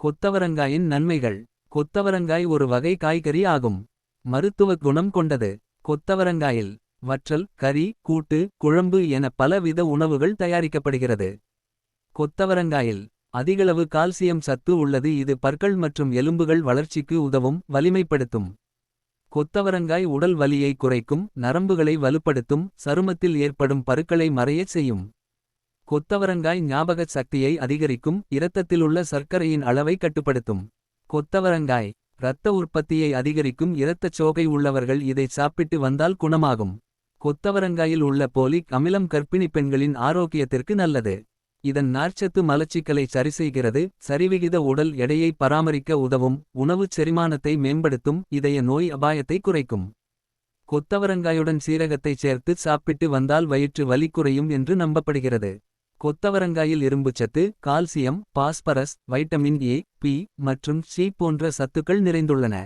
கொத்தவரங்காயின் நன்மைகள் கொத்தவரங்காய் ஒரு வகை காய்கறி ஆகும். மருத்துவக் குணம் கொண்டது. கொத்தவரங்காயில் வற்றல் கறி கூட்டு குழம்பு என பலவித உணவுகள் தயாரிக்கப்படுகிறது. கொத்தவரங்காயில் அதிகளவு கால்சியம் சத்து உள்ளது இது பற்கள் மற்றும் எலும்புகள் வளர்ச்சிக்கு உதவும் வலிமைப்படுத்தும். கொத்தவரங்காய் உடல் வலியை குறைக்கும் நரம்புகளை வலுப்படுத்தும் சருமத்தில் ஏற்படும் பருக்களை மறையச் செய்யும். கொத்தவரங்காய் ஞாபகச் சக்தியை அதிகரிக்கும் இரத்தத்திலுள்ள சர்க்கரையின் அளவை கட்டுப்படுத்தும். கொத்தவரங்காய் இரத்த உற்பத்தியை அதிகரிக்கும் இரத்தச் சோகை உள்ளவர்கள் இதை சாப்பிட்டு வந்தால் குணமாகும். கொத்தவரங்காயில் உள்ள போலிக் அமிலம் கர்ப்பிணிப் பெண்களின் ஆரோக்கியத்திற்கு நல்லது. இதன் நார்ச்சத்து மலச்சிக்கலை சரிசெய்கிறது சரிவிகித உடல் எடையை பராமரிக்க உதவும். உணவுச் செரிமானத்தை மேம்படுத்தும் இதய நோய் அபாயத்தை குறைக்கும். கொத்தவரங்காயுடன் சீரகத்தைச் சேர்த்து சாப்பிட்டு வந்தால் வயிற்று வலி குறையும் என்று நம்பப்படுகிறது. கொத்தவரங்காயில் இரும்புச்சத்து calcium phosphorus vitamin A B மற்றும் சி போன்ற சத்துக்கள் நிறைந்துள்ளன.